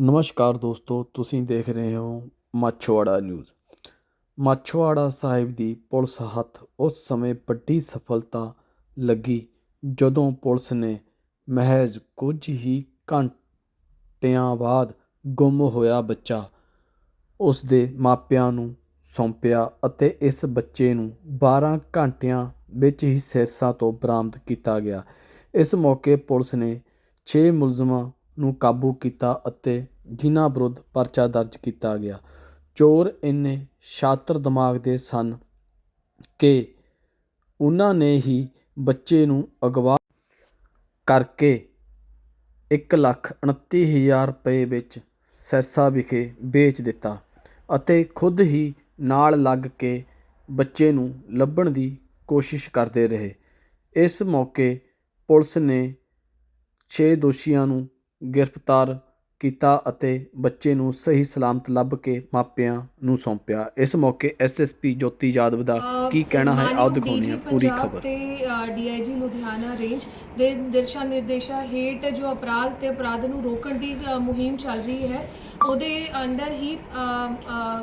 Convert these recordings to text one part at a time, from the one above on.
ਨਮਸਕਾਰ ਦੋਸਤੋ, ਤੁਸੀਂ ਦੇਖ ਰਹੇ ਹੋ ਮਾਛੋਵਾੜਾ ਨਿਊਜ਼। ਮਾਛੋਵਾੜਾ ਸਾਹਿਬ ਦੀ ਪੁਲਿਸ ਹੱਥ ਉਸ ਸਮੇਂ ਵੱਡੀ ਸਫਲਤਾ ਲੱਗੀ ਜਦੋਂ ਪੁਲਿਸ ਨੇ ਮਹਿਜ਼ ਕੁਝ ਹੀ ਘੰਟਿਆਂ ਬਾਅਦ ਗੁੰਮ ਹੋਇਆ ਬੱਚਾ ਉਸ ਦੇ ਮਾਪਿਆਂ ਨੂੰ ਸੌਂਪਿਆ ਅਤੇ ਇਸ ਬੱਚੇ ਨੂੰ 12 ਘੰਟਿਆਂ ਵਿੱਚ ਹੀ ਸਿਰਸਾ ਤੋਂ ਬਰਾਮਦ ਕੀਤਾ ਗਿਆ। ਇਸ ਮੌਕੇ ਪੁਲਿਸ ਨੇ 6 ਮੁਲਜ਼ਮਾਂ ਨੂੰ ਕਾਬੂ ਕੀਤਾ ਅਤੇ ਜਿਨ੍ਹਾਂ ਵਿਰੁੱਧ ਪਰਚਾ ਦਰਜ ਕੀਤਾ ਗਿਆ। ਚੋਰ ਇੰਨੇ ਸ਼ਾਤਰ ਦਿਮਾਗ ਦੇ ਸਨ ਕਿ ਉਹਨਾਂ ਨੇ ਹੀ ਬੱਚੇ ਨੂੰ ਅਗਵਾ ਕਰਕੇ 1,29,000 ਰੁਪਏ ਵਿੱਚ ਸਿਰਸਾ ਵਿਖੇ ਵੇਚ ਦਿੱਤਾ ਅਤੇ ਖੁਦ ਹੀ ਨਾਲ ਲੱਗ ਕੇ ਬੱਚੇ ਨੂੰ ਲੱਭਣ ਦੀ ਕੋਸ਼ਿਸ਼ ਕਰਦੇ ਰਹੇ। ਇਸ ਮੌਕੇ ਪੁਲਿਸ ਨੇ 6 ਦੋਸ਼ੀਆਂ ਨੂੰ ਗ੍ਰਿਫਤਾਰ ਕੀਤਾ ਅਤੇ ਬੱਚੇ ਨੂੰ ਸਹੀ ਸਲਾਮਤ ਲੱਭ ਕੇ ਮਾਪਿਆਂ ਨੂੰ ਸੌਂਪਿਆ। ਇਸ ਮੌਕੇ ਐਸਐਸਪੀ ਜੋਤੀ ਯਾਦਵ ਦਾ ਕੀ ਕਹਿਣਾ ਹੈ ਆਓ ਦਿਖਾਉਂਦੇ ਹਾਂ ਪੂਰੀ ਖਬਰ। ਤੇ ਡੀਆਈਜੀ ਲੁਧਿਆਣਾ ਰੇਂਜ ਦੇ ਦਿਸ਼ਾ ਨਿਰਦੇਸ਼ਾਂ ਹੇਠ ਜੋ ਅਪਰਾਧ ਤੇ ਅਪਰਾਧ ਨੂੰ ਰੋਕਣ ਦੀ ਮੁਹਿੰਮ ਚੱਲ ਰਹੀ ਹੈ ਉਹਦੇ ਅੰਡਰ ਹੀ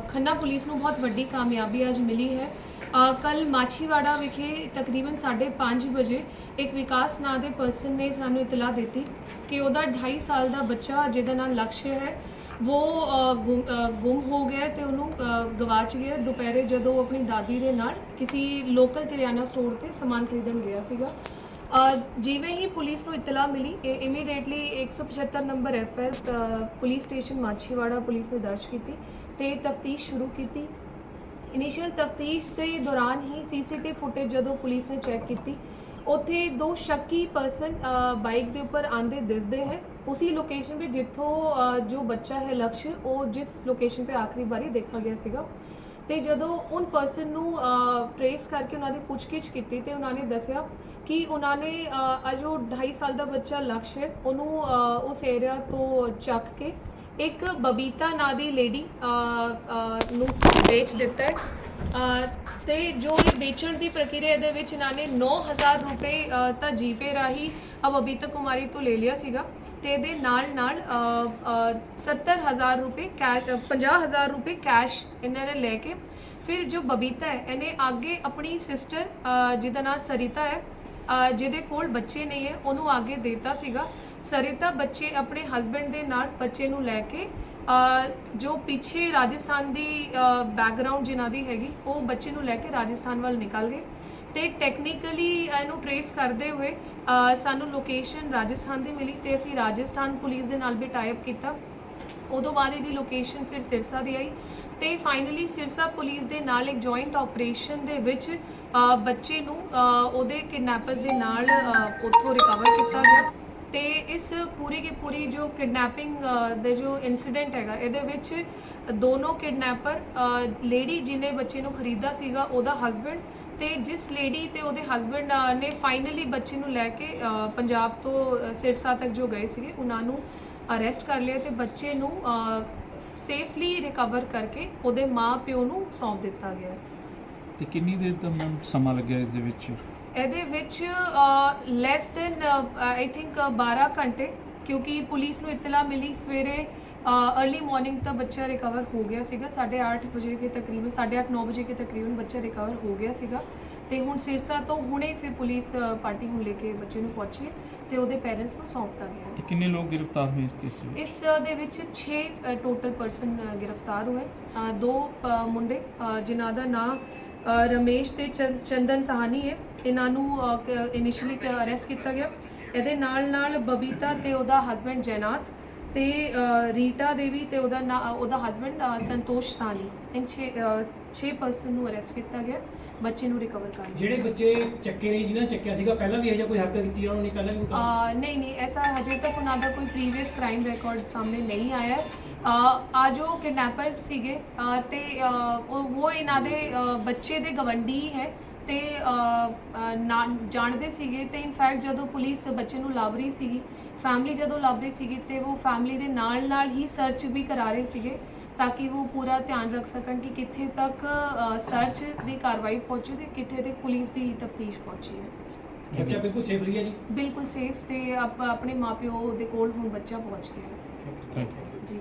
ਖੰਨਾ ਪੁਲਿਸ ਨੂੰ ਬਹੁਤ ਵੱਡੀ ਕਾਮਯਾਬੀ ਅੱਜ ਮਿਲੀ ਹੈ। ਕੱਲ ਮਾਛੀਵਾੜਾ ਵਿਖੇ ਤਕਰੀਬਨ 5:30 ਵਜੇ ਇੱਕ ਵਿਕਾਸ ਨਾਂ ਦੇ ਪਰਸਨ ਨੇ ਸਾਨੂੰ ਇਤਲਾਹ ਦਿੱਤੀ ਕਿ ਉਹਦਾ 2.5 ਸਾਲ ਦਾ ਬੱਚਾ ਜਿਹਦਾ ਨਾਮ ਲਕਸ਼ਯ ਹੈ, ਉਹ ਗੁੰਮ ਗੁੰਮ ਹੋ ਗਿਆ ਤੇ ਉਹਨੂੰ ਗਵਾਚ ਗਿਆ। ਦੁਪਹਿਰੇ ਜਦੋਂ ਉਹ ਆਪਣੀ ਦਾਦੀ ਦੇ ਨਾਲ ਕਿਸੇ ਲੋਕਲ ਕਿਰਿਆਨਾ ਸਟੋਰ ਤੇ ਸਮਾਨ ਖਰੀਦਣ ਗਿਆ ਸੀਗਾ। ਜਿਵੇਂ ਹੀ ਪੁਲਿਸ ਨੂੰ ਇਤਲਾਹ ਮਿਲੀ immediately 175 number FR police station Machhiwara police ਨੇ ਦਰਜ ਕੀਤੀ ਤੇ ਤਫਤੀਸ਼ ਸ਼ੁਰੂ ਕੀਤੀ। ਇਨੀਸ਼ੀਅਲ ਤਫਤੀਸ਼ ਦੇ ਦੌਰਾਨ ਹੀ ਸੀਸੀਟੀਵੀ ਫੁਟੇਜ ਜਦੋਂ ਪੁਲਿਸ ਨੇ ਚੈੱਕ ਕੀਤੀ ਉੱਥੇ ਦੋ ਸ਼ੱਕੀ ਪਰਸਨ ਬਾਈਕ ਦੇ ਉੱਪਰ ਆਂਦੇ ਦਿਸਦੇ ਹੈ। ਉਸੇ ਲੋਕੇਸ਼ਨ 'ਤੇ ਜਿੱਥੋਂ ਜੋ ਬੱਚਾ ਹੈ ਲਕਸ਼ ਉਹ ਜਿਸ ਲੋਕੇਸ਼ਨ 'ਤੇ ਆਖਰੀ ਵਾਰੀ ਦੇਖਿਆ ਗਿਆ ਸੀਗਾ। ਤੇ ਜਦੋਂ ਉਨ ਪਰਸਨ ਨੂੰ ਟ੍ਰੇਸ ਕਰਕੇ ਉਹਨਾਂ ਦੀ ਪੁੱਛਗਿੱਛ ਕੀਤੀ ਤੇ ਉਹਨਾਂ ਨੇ ਦੱਸਿਆ ਕਿ ਉਹਨਾਂ ਨੇ ਅ, ਜੋ 2.5 ਸਾਲ ਦਾ ਬੱਚਾ ਲਕਸ਼ ਹੈ ਉਹਨੂੰ ਉਸ ਏਰੀਆ ਤੋਂ ਚੱਕ ਕੇ ਇੱਕ ਬਬੀਤਾ ਨਾਂ ਦੀ ਲੇਡੀ ਨੂੰ ਵੇਚ ਦਿੱਤਾ ਹੈ। ਤੇ ਜੋ ਇਹ ਵੇਚਣ ਦੀ ਪ੍ਰਕਿਰਿਆ ਦੇ ਵਿੱਚ ਇਹਨਾਂ ਨੇ 9000 ਰੁਪਏ ਤਾਂ ਜੀਪੇ ਰਾਹੀਂ ਅ ਬਬੀਤਾ ਕੁਮਾਰੀ ਤੋਂ ਲੈ ਲਿਆ ਸੀਗਾ। ਤੇ ਇਹਦੇ ਨਾਲ ਨਾਲ ਅ, ਅ, 70000 ਰੁਪਏ ਕੈਸ਼ 50000 ਰੁਪਏ ਕੈਸ਼ ਇਹਨਾਂ ਨੇ ਲੈ ਕੇ ਫਿਰ ਜੋ ਬਬੀਤਾ ਹੈ ਇਹਨੇ ਅੱਗੇ ਆਪਣੀ ਸਿਸਟਰ ਜਿਹਦਾ ਨਾਮ ਸਰਿਤਾ ਹੈ ਜਿਹਦੇ ਕੋਲ ਬੱਚੇ ਨਹੀਂ ਹੈ, ਉਹਨੂੰ ਅੱਗੇ ਦੇਤਾ ਸੀਗਾ। ਸਰਿਤਾ ਬੱਚੇ ਆਪਣੇ ਹਸਬੰਡ ਦੇ ਨਾਲ ਬੱਚੇ ਨੂੰ ਲੈ ਕੇ ਜੋ ਪਿੱਛੇ ਰਾਜਸਥਾਨ ਦੀ ਬੈਕਗ੍ਰਾਉਂਡ ਜਿਨ੍ਹਾਂ ਦੀ ਹੈਗੀ, ਉਹ ਬੱਚੇ ਨੂੰ ਲੈ ਕੇ ਰਾਜਸਥਾਨ ਵੱਲ ਨਿਕਲ ਗਏ। ਤੇ ਟੈਕਨੀਕਲੀ ਇਹਨੂੰ ਟਰੇਸ ਕਰਦੇ ਹੋਏ ਸਾਨੂੰ ਲੋਕੇਸ਼ਨ ਰਾਜਸਥਾਨ ਦੀ ਮਿਲੀ ਤੇ ਅਸੀਂ ਰਾਜਸਥਾਨ ਪੁਲਿਸ ਦੇ ਨਾਲ ਵੀ ਟਾਈ ਅਪ ਕੀਤਾ। ਉਦੋਂ ਬਾਅਦ ਇਹਦੀ ਲੋਕੇਸ਼ਨ ਫਿਰ ਸਿਰਸਾ ਦੀ ਆਈ ਤੇ ਫਾਈਨਲੀ ਸਿਰਸਾ ਪੁਲਿਸ ਦੇ ਨਾਲ ਇੱਕ ਜੁਆਇੰਟ ਆਪਰੇਸ਼ਨ ਦੇ ਵਿੱਚ ਬੱਚੇ ਨੂੰ ਉਹਦੇ ਕਿਡਨੈਪਰਸ ਦੇ ਨਾਲ ਉੱਥੋਂ ਰਿਕਵਰ ਕੀਤਾ ਗਿਆ ਤੇ ਇਸ ਪੂਰੀ ਕੀ ਪੂਰੀ ਜੋ ਕਿਡਨੈਪਿੰਗ ਦੇ ਜੋ ਇਨਸੀਡੈਂਟ ਹੈਗਾ, ਇਹਦੇ ਵਿੱਚ ਦੋਨੋਂ ਕਿਡਨੈਪਰ ਲੇਡੀ ਜਿਹਨੇ ਬੱਚੇ ਨੂੰ ਖਰੀਦਾ ਸੀਗਾ, ਉਹਦਾ ਹਸਬੰਡ ਤੇ ਜਿਸ ਲੇਡੀ ਤੇ ਉਹਦੇ ਹਸਬੰਡ ਨੇ ਫਾਈਨਲੀ ਬੱਚੇ ਨੂੰ ਲੈ ਕੇ ਪੰਜਾਬ ਤੋਂ ਸਿਰਸਾ ਤੱਕ ਜੋ ਗਏ ਸੀਗੇ, ਉਹਨਾਂ ਨੂੰ ਅਰੈਸਟ ਕਰ ਲਿਆ ਤੇ ਬੱਚੇ ਨੂੰ ਸੇਫਲੀ ਰਿਕਵਰ ਕਰਕੇ ਉਹਦੇ ਮਾਂ-ਪਿਓ ਨੂੰ ਸੌਂਪ ਦਿੱਤਾ ਗਿਆ। ਤੇ ਕਿੰਨੀ ਦੇਰ ਦਾ ਮੈਮ ਸਮਾਂ ਲੱਗਿਆ ਇਸ ਦੇ ਵਿੱਚ ਇਹਦੇ ਵਿੱਚ ਲੈਸ ਦੈਨ ਆਈ ਥਿੰਕ 12 ਘੰਟੇ ਕਿਉਂਕਿ ਪੁਲਿਸ ਨੂੰ ਇਤਲਾ ਮਿਲੀ ਸਵੇਰੇ अर्ਲੀ ਮਾਰਨਿੰਗ ਤਾਂ ਬੱਚਾ ਰਿਕਵਰ ਹੋ ਗਿਆ ਸੀਗਾ 8:30 ਵਜੇ ਕੇ ਤਕਰੀਬਨ 8:30 9 ਵਜੇ ਕੇ ਤਕਰੀਬਨ ਬੱਚਾ ਰਿਕਵਰ ਹੋ ਗਿਆ ਸੀਗਾ। ਤੇ ਹੁਣ ਸਿਰਸਾ ਤੋਂ ਹੁਣੇ ਫਿਰ ਪੁਲਿਸ ਪਾਰਟੀ ਹੁਣ ਲੈ ਕੇ ਬੱਚੇ ਨੂੰ ਪਹੁੰਚੀ ਹੈ ਤੇ ਉਹਦੇ ਪੇਰੈਂਟਸ ਨੂੰ ਸੌਂਪਤਾ ਗਿਆ ਹੈ। ਤੇ ਕਿੰਨੇ ਲੋਕ ਗ੍ਰਿਫਤਾਰ ਹੋਏ ਇਸ ਕੇਸ ਵਿੱਚ? ਇਸ ਅ, ਦੇ ਵਿੱਚ 6 ਟੋਟਲ ਪਰਸਨ ਗ੍ਰਿਫਤਾਰ ਹੋਏ। ਅ, ਦੋ ਅ, ਮੁੰਡੇ ਅ, ਜਿਨ੍ਹਾਂ ਦਾ ਨਾਮ ਰਮੇਸ਼ ਤੇ ਚੰ- ਚੰਦਨ ਸਹਾਨੀ ਹੈ। ਇਹਨਾਂ ਨੂੰ ਇਨੀਸ਼ੀਅਲੀ ਅਰੈਸਟ ਕੀਤਾ ਗਿਆ। ਇਹਦੇ ਨਾਲ ਨਾਲ ਬਬੀਤਾ ਤੇ ਉਹਦਾ ਹਸਬੰਡ ਜੈਨਾਤ ਤੇ ਰੀਟਾ ਦੇਵੀ ਤੇ ਉਹਦਾ ਉਹਦਾ husband Santosh Sani in 6 6 person ਨੂੰ ਅਰੈਸਟ ਕੀਤਾ ਗਿਆ ਬੱਚੇ ਨੂੰ ਰਿਕਵਰ ਕਰ ਲਿਆ। ਜਿਹੜੇ ਬੱਚੇ ਚੱਕੇ ਨਹੀਂ ਜਿਨ੍ਹਾਂ ਨੇ ਚੱਕਿਆ ਸੀਗਾ ਪਹਿਲਾਂ ਵੀ ਇਹੋ ਜਿਹਾ ਕੋਈ ਹਰਕਤ ਕੀਤੀ ਉਹਨਾਂ ਨੇ ਪਹਿਲਾਂ ਵੀ ਆ, ਨਹੀਂ ਨਹੀਂ ਐਸਾ ਹਜੇ ਤੱਕ ਉਹਨਾਂ ਦਾ ਕੋਈ ਪ੍ਰੀਵੀਅਸ ਕ੍ਰਾਈਮ ਰਿਕਾਰਡ ਸਾਹਮਣੇ ਨਹੀਂ ਆਇਆ। ਆ, ਆ ਜੋ ਕਿਡਨੈਪਰਸ ਸੀਗੇ ਤੇ ਉਹ ਇਹਨਾਂ ਦੇ ਬੱਚੇ ਦੇ ਗਵੰਡੀ ਹੈ। ਤੇ ਨਾ ਜਾਣਦੇ ਸੀਗੇ ਤੇ ਇਨਫੈਕਟ ਜਦੋਂ ਪੁਲਿਸ ਬੱਚੇ ਨੂੰ ਲੱਭ ਰਹੀ ਸੀਗੀ ਫੈਮਿਲੀ ਜਦੋਂ ਲੱਭ ਰਹੀ ਸੀਗੀ ਤੇ ਉਹ ਫੈਮਿਲੀ ਦੇ ਨਾਲ ਨਾਲ ਹੀ ਸਰਚ ਵੀ ਕਰਾ ਰਹੇ ਸੀਗੇ ਤਾਂ ਕਿ ਉਹ ਪੂਰਾ ਧਿਆਨ ਰੱਖ ਸਕਣ ਕਿ ਕਿੱਥੇ ਤੱਕ ਸਰਚ ਦੀ ਕਾਰਵਾਈ ਪਹੁੰਚੀ ਤੇ ਕਿੱਥੇ ਤੱਕ ਪੁਲਿਸ ਦੀ ਤਫਤੀਸ਼ ਪਹੁੰਚੀ ਹੈ। ਬੱਚਾ ਬਿਲਕੁਲ ਸੇਫ ਰਹੀ ਹੈ ਜੀ? ਬਿਲਕੁਲ ਸੇਫ ਤੇ ਆਪ- ਆਪਣੇ ਮਾਪਿਓ ਦੇ ਕੋਲ ਹੁਣ ਬੱਚਾ ਪਹੁੰਚ ਗਿਆ ਹੈ। ਥੈਂਕ ਯੂ ਜੀ।